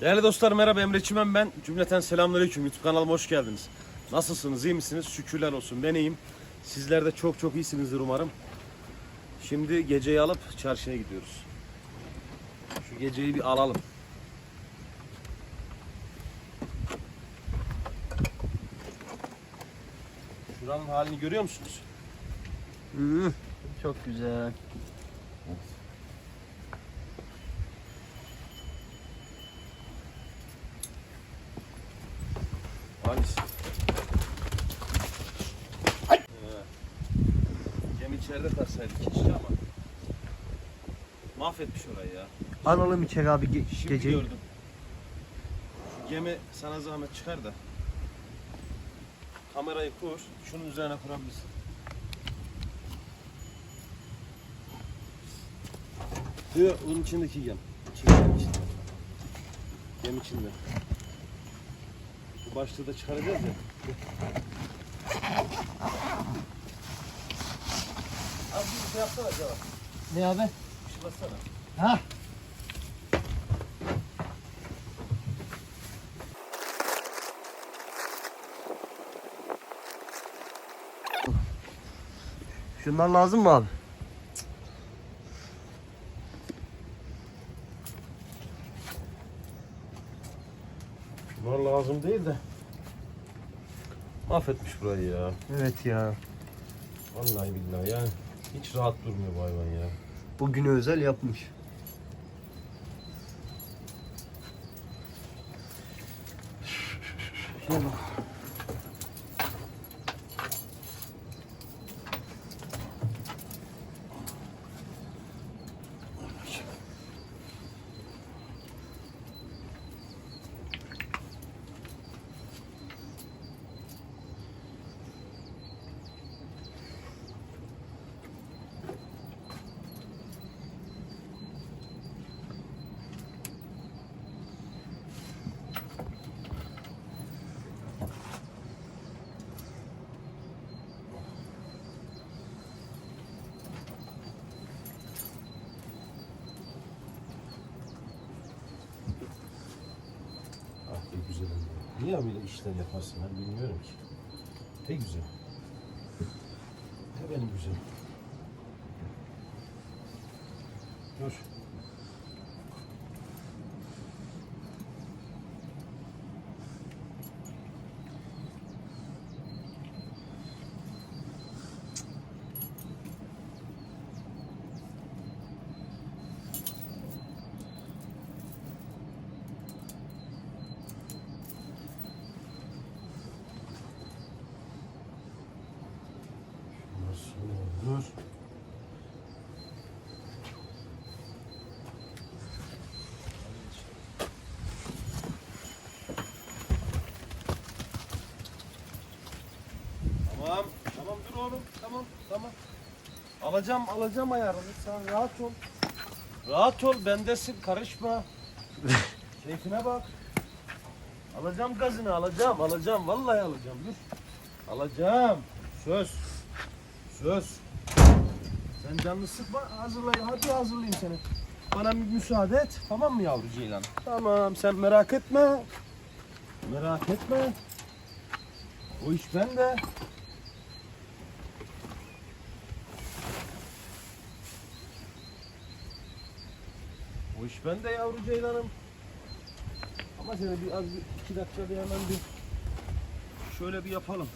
Değerli dostlar merhaba Emre Çimen ben. Cümleten selamünaleyküm. YouTube kanalıma hoş geldiniz. Nasılsınız? iyi misiniz? Şükürler olsun. Ben iyiyim. Sizler de çok çok iyisinizdir umarım. Şimdi geceyi alıp çarşıya gidiyoruz. Şu geceyi bir alalım. Şuranın halini görüyor musunuz? Hmm, çok güzel. Mahvetmiş orayı ya. Analım içeri abi ge- Şimdi geceyi. gördüm. Şu gemi sana zahmet çıkar da. Kamerayı kur. Şunun üzerine kurabilirsin. Diyor bunun içindeki gem. Çekelim içinde. Gem içinde. Bu başlığı da çıkaracağız ya. Abi bir şey yapsana acaba. Ne abi? Bassana. Ha? Şunlar lazım mı abi? Bunlar lazım değil de. Mahvetmiş burayı ya. Evet ya. Vallahi billahi yani. Hiç rahat durmuyor bu hayvan ya. Bugüne özel yapmış. Ah Niye böyle işler yaparsın ben bilmiyorum ki. Ne güzel. Ne benim güzelim. Dur. Nasıl olur? Tamam, tamam dur oğlum. Tamam, tamam. Alacağım, alacağım ayarını. Sen rahat ol. Rahat ol, bendesin. Karışma. Keyfine bak. Alacağım gazını, alacağım, alacağım. Vallahi alacağım. Dur. Alacağım. Söz. Söz. Sen canını sıkma. Hazırlayayım. Hadi hazırlayayım seni. Bana bir müsaade et. Tamam mı yavru ceylan? Tamam. Sen merak etme. Merak etme. O iş bende. O iş bende yavru ceylanım. Ama seni bir az bir iki dakika bir hemen bir şöyle bir yapalım.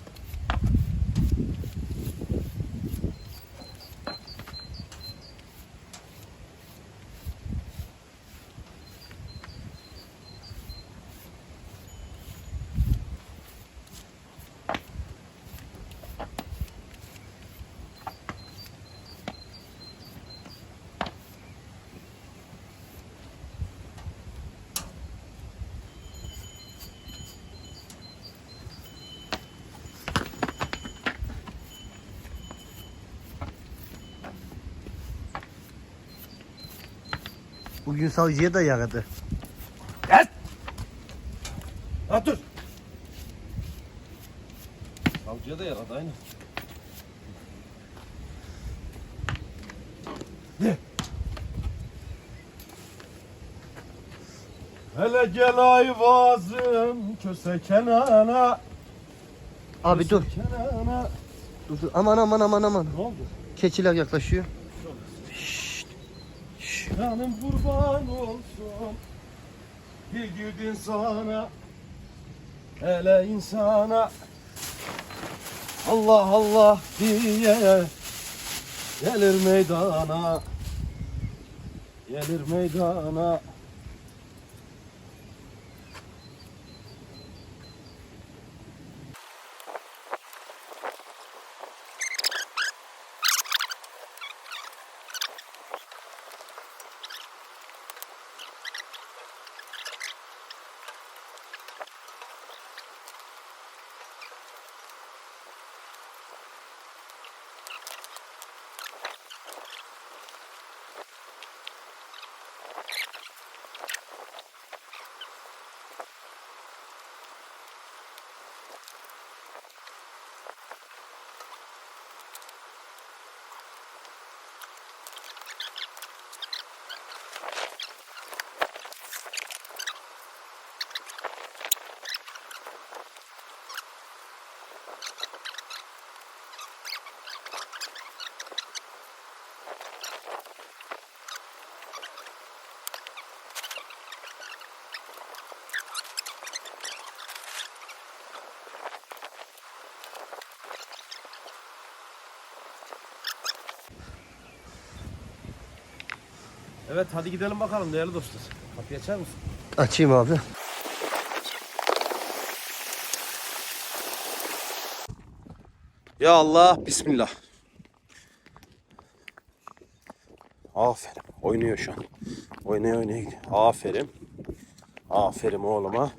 Bugün savcıya da yaradı. Ha dur. Savcıya da yaradı aynı. Ne? Hele gel ayvazım köse kenana. Abi köse dur. Kenana. dur. dur. Aman aman aman aman. Ne oldu? Keçiler yaklaşıyor. Canım kurban olsun. Bir gidin sana Hele insana. Allah Allah diye Gelir meydana Gelir meydana Evet hadi gidelim bakalım değerli dostlar Kapıyı açar mısın? Açayım abi. Ya Allah, Bismillah. Aferin. Oynuyor şu an. Oynaya oynaya gidiyor. Aferin. Aferin oğluma.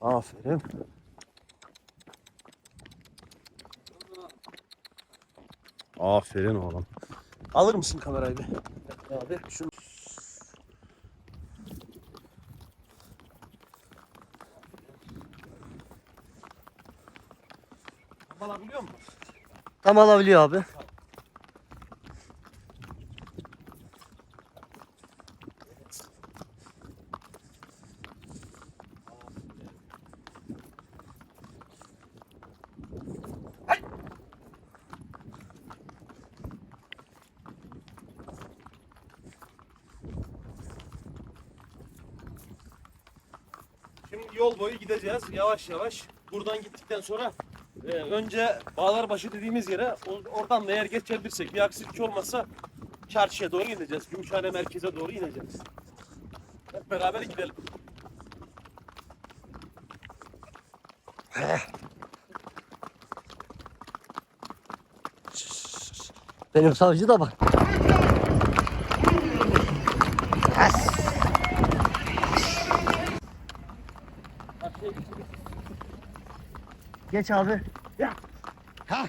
Aferin. Aferin oğlum. Alır mısın kamerayı bir? Abi şunu. Alabiliyor musun? Tam alabiliyor abi. Şimdi yol boyu gideceğiz yavaş yavaş. Buradan gittikten sonra e, önce Bağlarbaşı dediğimiz yere oradan da eğer geçebilirsek bir aksilik olmazsa çarşıya doğru ineceğiz. Gümüşhane merkeze doğru ineceğiz. Hep beraber gidelim. Benim savcı da bak. Geç abi. Ya. Ha.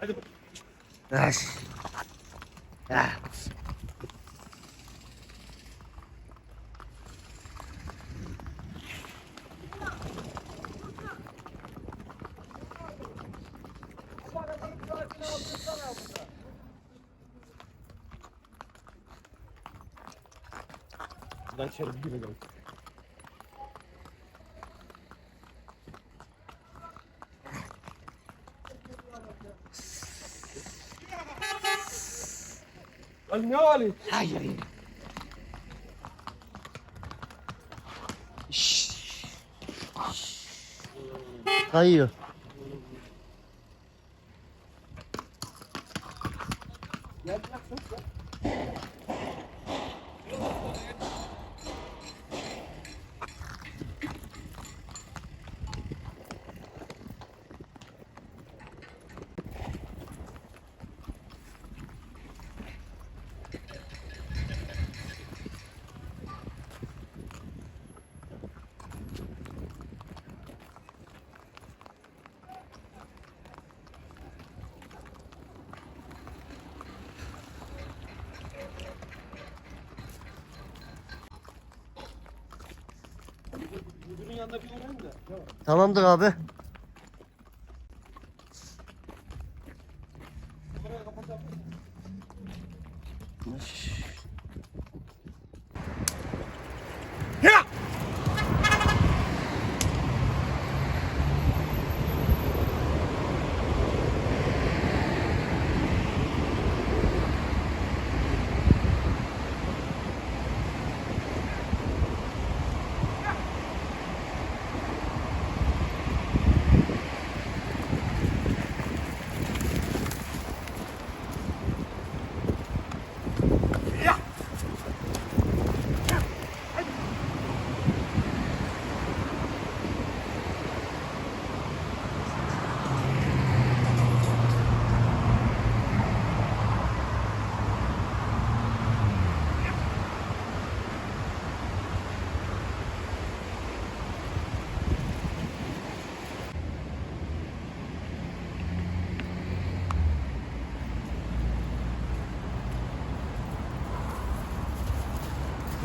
Hadi Yaş. Ya. Buradan içeri bir girelim. Ali ne Ali? Hayır. Kayıyor. Tamamdır abi.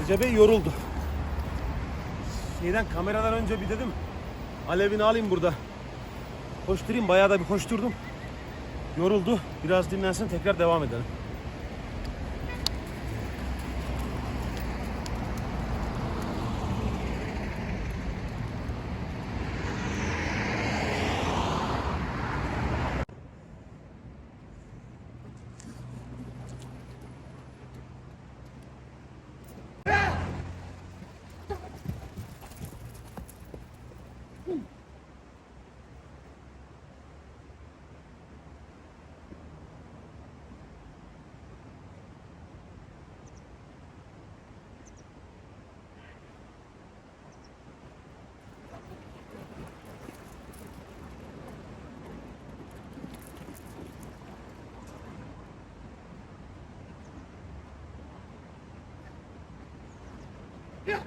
Recep Bey yoruldu. Şeyden kameradan önce bir dedim. Alevini alayım burada. Koşturayım bayağı da bir koşturdum. Yoruldu. Biraz dinlensin tekrar devam edelim. Yeah.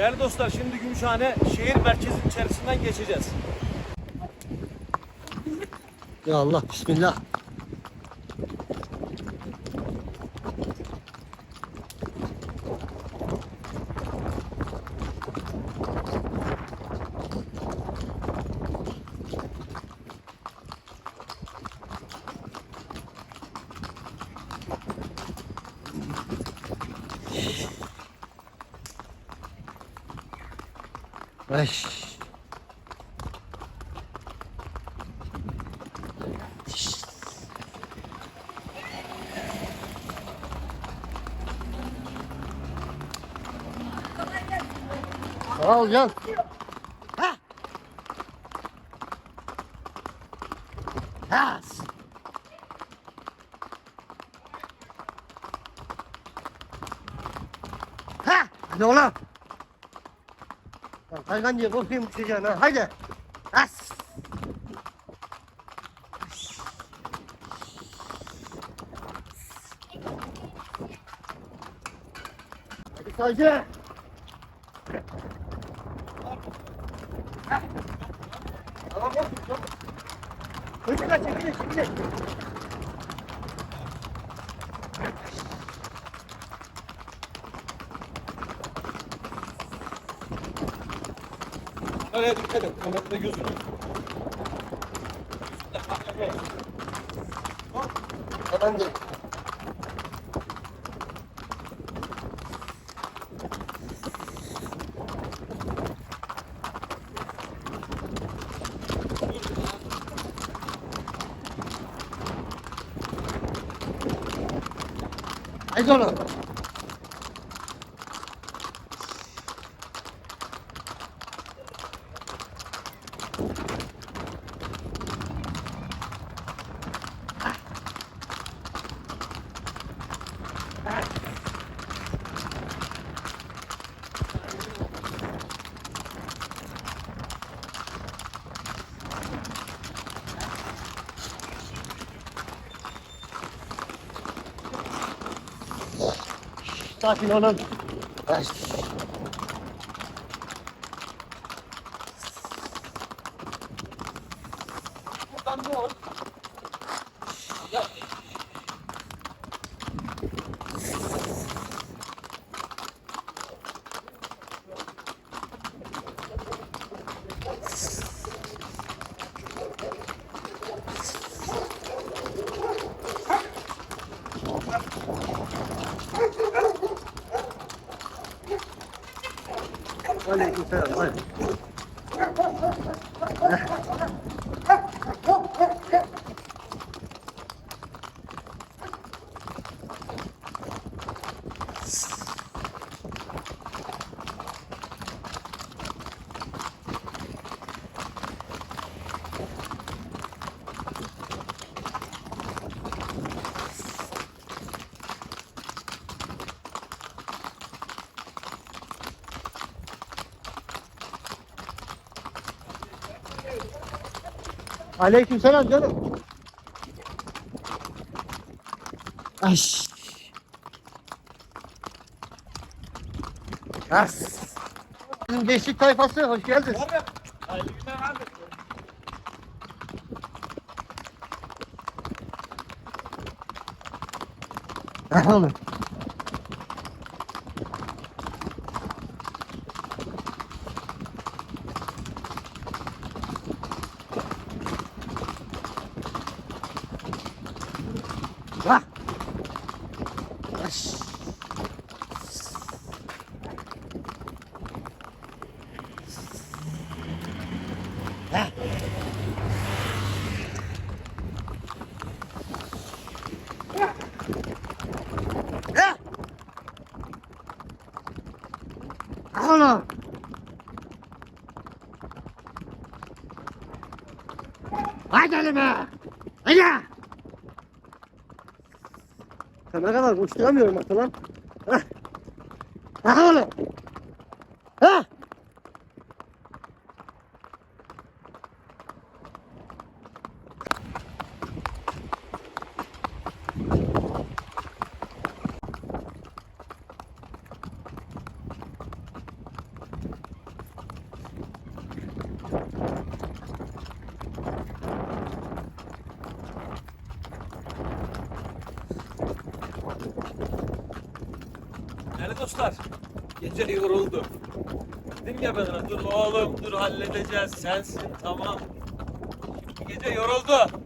Değerli dostlar şimdi Gümüşhane şehir merkezinin içerisinden geçeceğiz. Ya Allah bismillah. Ay. Sağ ol Can. Ha. Ha. Ha. Hadi oğlum. Lan kaygan diye korkayım uçacaksın ha. Haydi. As. Hadi sadece. Tamam bak. Çocuklar çekilin çekilin. Nereye dikkat et. Kamerada gözüküyor. Hemen gel. Haydi oğlum. Sakin olun. Ay. Fair money. Hadi. Aleykümselam canım. Ay. As. Bizim gençlik tayfası hoş geldin. Hayırlı günler abi. Ha oğlum. Wow. Sana kadar koşturamıyorum artık lan. Hah. Ha oğlum. Ha. Değerli dostlar, gece yoruldu. Dedim ya ben ona, dur oğlum, dur halledeceğiz, sensin, tamam. Gece yoruldu.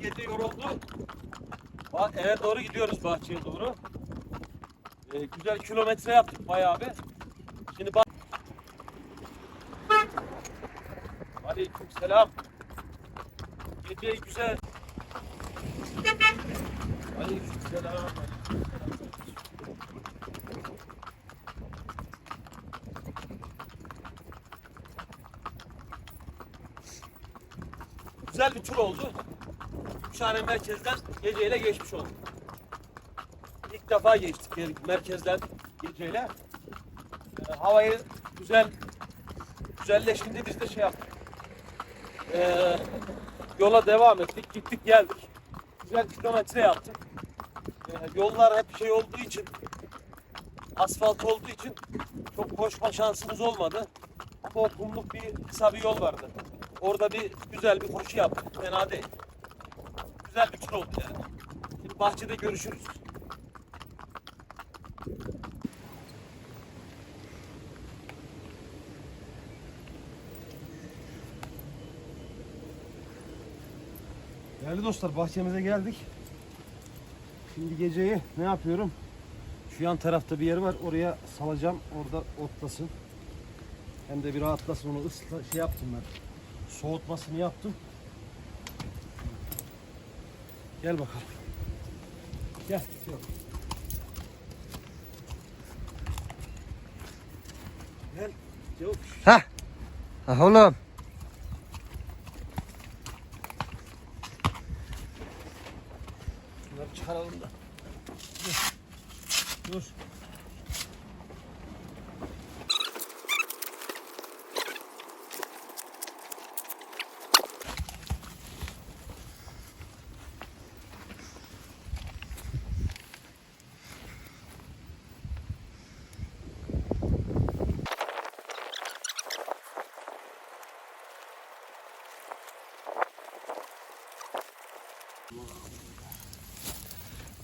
Gece yoruldu. Bak eve doğru gidiyoruz, bahçeye doğru. Ee, güzel kilometre yaptık bayağı bir. Şimdi bak. Aleyküm selam. Gece güzel. Aleyküm selam. Güzel bir tur oldu. Gümüşhane merkezden geceyle geçmiş olduk. İlk defa geçtik yani merkezden geceyle. Ee, havayı güzel güzelleşince biz de şey yaptık. Ee, yola devam ettik. Gittik geldik. Güzel kilometre yaptık. Ee, yollar hep şey olduğu için asfalt olduğu için çok koşma şansımız olmadı. Ama kumluk bir kısa bir yol vardı. Orada bir güzel bir koşu yaptık. Fena değil. Güzel bir tur oldu yani. Şimdi bahçede görüşürüz. Değerli dostlar bahçemize geldik. Şimdi geceyi ne yapıyorum? Şu yan tarafta bir yer var. Oraya salacağım. Orada otlasın. Hem de bir rahatlasın onu ısla şey yaptım ben. Soğutmasını yaptım. Gel bakalım. Gel. Gel. Gel. Yok. Hah. Ha oğlum. Bunları çıkaralım da.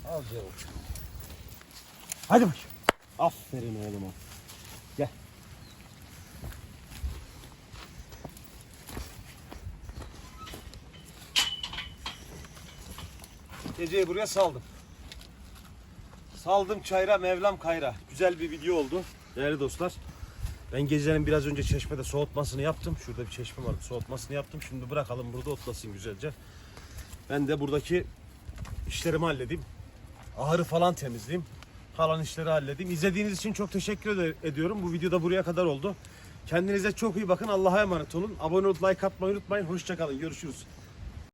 Al canım. Hadi bakayım. Aferin oğluma. Gel. Geceyi buraya saldım. Saldım çayra Mevlam kayra. Güzel bir video oldu değerli dostlar. Ben gecenin biraz önce çeşmede soğutmasını yaptım. Şurada bir çeşme vardı soğutmasını yaptım. Şimdi bırakalım burada otlasın güzelce. Ben de buradaki işlerimi halledeyim. Ahırı falan temizleyeyim. Kalan işleri halledeyim. İzlediğiniz için çok teşekkür ed- ediyorum. Bu video da buraya kadar oldu. Kendinize çok iyi bakın. Allah'a emanet olun. Abone olup like atmayı unutmayın. Hoşçakalın. Görüşürüz.